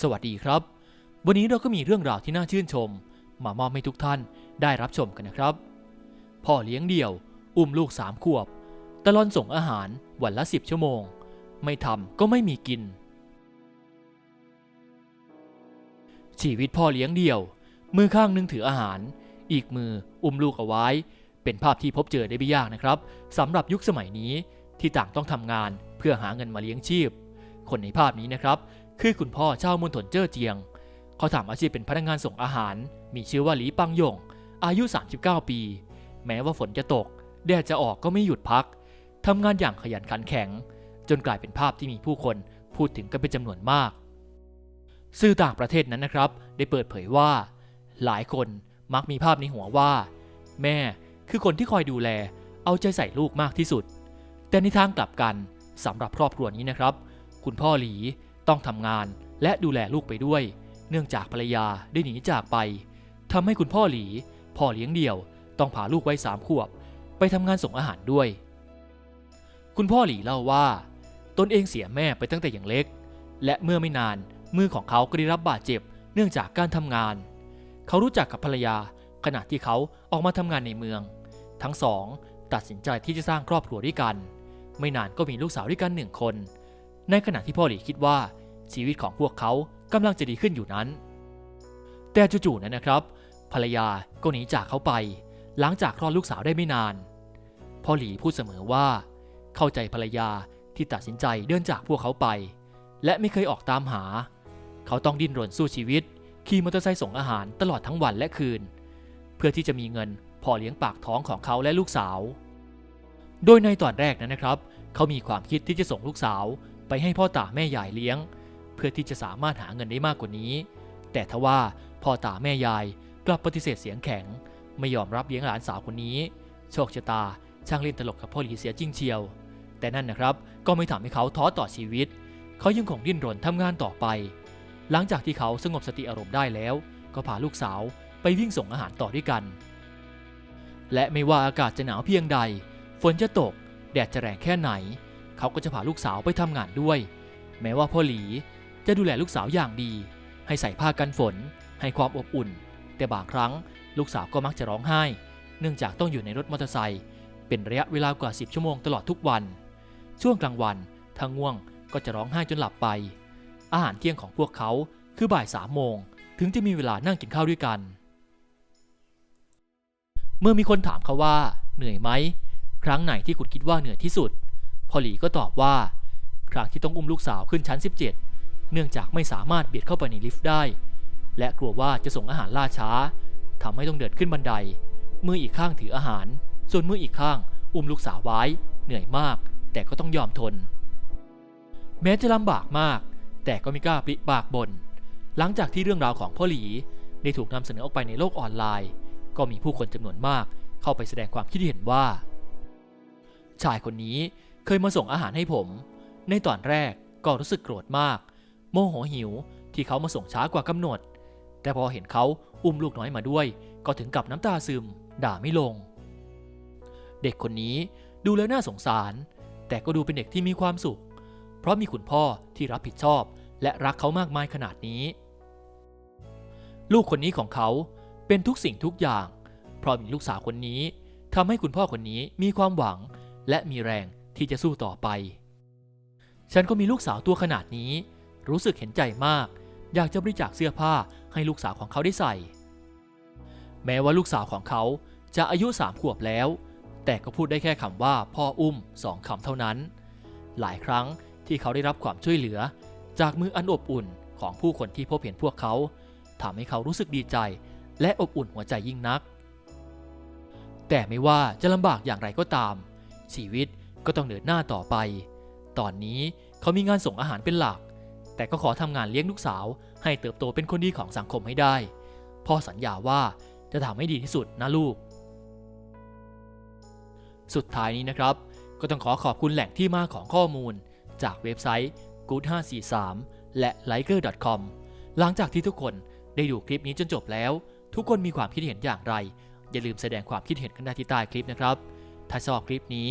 สวัสดีครับ วันนี้เราก็มีเรื่องราวที่น่าชื่นชม มามอบให้ทุกท่านได้รับชมกันนะครับ พ่อเลี้ยงเดี่ยว อุ้มลูกสามขวบ ตลอนส่งอาหารวันละสิบชั่วโมง ไม่ทำก็ไม่มีกิน ชีวิตพ่อเลี้ยงเดี่ยว มือข้างหนึงถืออาหาร อีกมืออุ้มลูกเอาไว้ เป็นภาพที่พบเจอได้ไม่ยากนะครับสำหรับยุคสมัยนี้ที่ต่างต้องทำงานเพื่อหาเงินมาเลี้ยงชีพ คนในภาพนี้นะครับ คือคุณพ่อเจ้ามณฑลเจ้อเจียง เขาทำอาชีพเป็นพนักงานส่งอาหาร มีชื่อว่าหลีปังยง อายุ 39 ปี แม้ว่าฝนจะตก แดดจะออกก็ไม่หยุดพักทำงานอย่างขยันขันแข็ง จนกลายเป็นภาพที่มีผู้คนพูดถึงกันเป็นจำนวนมาก สื่อต่างประเทศนั้นนะครับ ได้เปิดเผยว่า หลายคนมักมีภาพในหัวว่า แม่คือคนที่คอยดูแล เอาใจใส่ลูกมากที่สุด แต่ในทางกลับกันสำหรับครอบครัวนี้นะครับ คุณพ่อหลี ต้องทำงานและดูแลลูกไปด้วย เนื่องจากภรรยาได้หนีจากไปทำให้คุณพ่อหลีพ่อเลี้ยงเดี่ยว ต้องพาลูกไว้สามขวบ ไปทำงานส่งอาหารด้วย คุณพ่อหลีเล่าว่า ตนเองเสียแม่ไปตั้งแต่อย่างเล็ก และเมื่อไม่นานมือของเขาก็ได้รับบาดเจ็บ เนื่องจากการทำงาน เขารู้จักกับภรรยาขณะที่เขาออกมาทำงานในเมือง ทั้งสอง ตัดสินใจที่จะสร้างครอบครัวด้วยกัน ไม่นานก็มีลูกสาวด้วยกันหนึ่งคน ในขณะที่พ่อหลีคิดว่าชีวิตของพวกเขากำลังจะดีขึ้นอยู่นั้น แต่จู่ๆนั้นนะครับ ภรรยาก็หนีจากเขาไป หลังจากคลอดลูกสาวได้ไม่นาน พ่อหลีพูดเสมอว่า เข้าใจภรรยาที่ตัดสินใจเดินจากพวกเขาไป และไม่เคยออกตามหา เขาต้องดิ้นรนสู้ชีวิต ขี่มอเตอร์ไซค์ส่งอาหารตลอดทั้งวันและคืน เพื่อที่จะมีเงินพอเลี้ยงปากท้องของเขาและลูกสาว โดยในตอนแรกนั้นนะครับ เขามีความคิดที่จะส่งลูกสาว ไปให้พ่อตาแม่ยายเลี้ยง เพื่อที่จะสามารถหาเงินได้มากกว่านี้ แต่ทว่าพ่อตาแม่ยายกลับปฏิเสธเสียงแข็ง ไม่ยอมรับเลี้ยงหลานสาวคนนี้ โชคชะตาช่างเล่นตลกกับพ่อหลีเสียจริงเชียว แต่นั่นนะครับก็ไม่ทำให้เขาท้อต่อชีวิต เขายังคงดิ้นรนทำงานต่อไป หลังจากที่เขาสงบสติอารมณ์ได้แล้ว ก็พาลูกสาวไปวิ่งส่งอาหารต่อด้วยกัน และไม่ว่าอากาศจะหนาวเพียงใด ฝนจะตก แดดจะแรงแค่ไหน เขาก็จะพาลูกสาวไปทำงานด้วย แม้ว่าพ่อหลีจะดูแลลูกสาวอย่างดี ให้ใส่ผ้ากันฝน ให้ความอบอุ่น แต่บางครั้งลูกสาวก็มักจะร้องไห้ เนื่องจากต้องอยู่ในรถมอเตอร์ไซค์เป็นระยะเวลากว่า 10 ชั่วโมงตลอดทุกวัน ช่วงกลางวันถ้าง่วงก็จะร้องไห้จนหลับไป อาหารเที่ยงของพวกเขาคือบ่ายสามโมงถึงจะมีเวลานั่งกินข้าวด้วยกัน เมื่อมีคนถามเขาว่า เหนื่อยไหม ครั้งไหนที่คุณคิดว่าเหนื่อยที่สุด พอหลีก็ตอบว่า ครั้งที่ต้องอุ้มลูกสาวขึ้นชั้น 17 เนื่องจากไม่สามารถเบียดเข้าไปในลิฟต์ได้ และกลัวว่าจะส่งอาหารล่าช้าทำให้ต้องเดินขึ้นบันได มืออีกข้างถืออาหาร ส่วนมืออีกข้าง อุ้มลูกสาวไว้ เหนื่อยมาก แต่ก็ต้องยอมทน แม้จะลำบากมาก แต่ก็ไม่กล้าปริปากบน่นหลังจากที่เรื่องราวของพ่อหลีได้ถูกนำเสนอออกไปในโลกออนไลน์ ก็มีผู้คนจำนวนมากเข้าไปแสดงความคิดเห็นว่า ชายคนนี้ เคยมาส่งอาหารให้ผม ในตอนแรกก็รู้สึกโกรธมาก โมโหหิวที่เขามาส่งช้ากว่ากำหนด แต่พอเห็นเขาอุ้มลูกน้อยมาด้วย ก็ถึงกับน้ำตาซึม ด่าไม่ลง เด็กคนนี้ดูแล้วน่าสงสาร แต่ก็ดูเป็นเด็กที่มีความสุข เพราะมีคุณพ่อที่รับผิดชอบ และรักเขามากมายขนาดนี้ ลูกคนนี้ของเขาเป็นทุกสิ่งทุกอย่าง เพราะมีลูกสาวคนนี้ทำให้คุณพ่อคนนี้มีความหวังและมีแรง ที่จะสู้ต่อไป ฉันก็มีลูกสาวตัวขนาดนี้ รู้สึกเห็นใจมาก อยากจะบริจาคเสื้อผ้าให้ลูกสาวของเขาได้ใส่ แม้ว่าลูกสาวของเขาจะอายุสามขวบแล้ว แต่ก็พูดได้แค่คำว่าพ่ออุ้มสองคำเท่านั้น หลายครั้งที่เขาได้รับความช่วยเหลือ จากมืออันอบอุ่นของผู้คนที่พบเห็นพวกเขาทำให้เขารู้สึกดีใจ และอบอุ่นหัวใจยิ่งนัก แต่ไม่ว่าจะลำบากอย่างไรก็ตาม ชีวิต ก็ต้องเดินหน้าต่อไป ตอนนี้เขามีงานส่งอาหารเป็นหลัก แต่ก็ขอทำงานเลี้ยงลูกสาว ให้เติบโตเป็นคนดีของสังคมให้ได้ พ่อสัญญาว่าจะทำให้ดีที่สุดนะลูก สุดท้ายนี้นะครับ ก็ต้องขอขอบคุณแหล่งที่มาของข้อมูล จากเว็บไซต์ good543 และ liker.com หลังจากที่ทุกคนได้ดูคลิปนี้จนจบแล้ว ทุกคนมีความคิดเห็นอย่างไร อย่าลืมแสดงความคิดเห็นกันได้ที่ใต้คลิปนะครับ ถ้าชอบคลิปนี้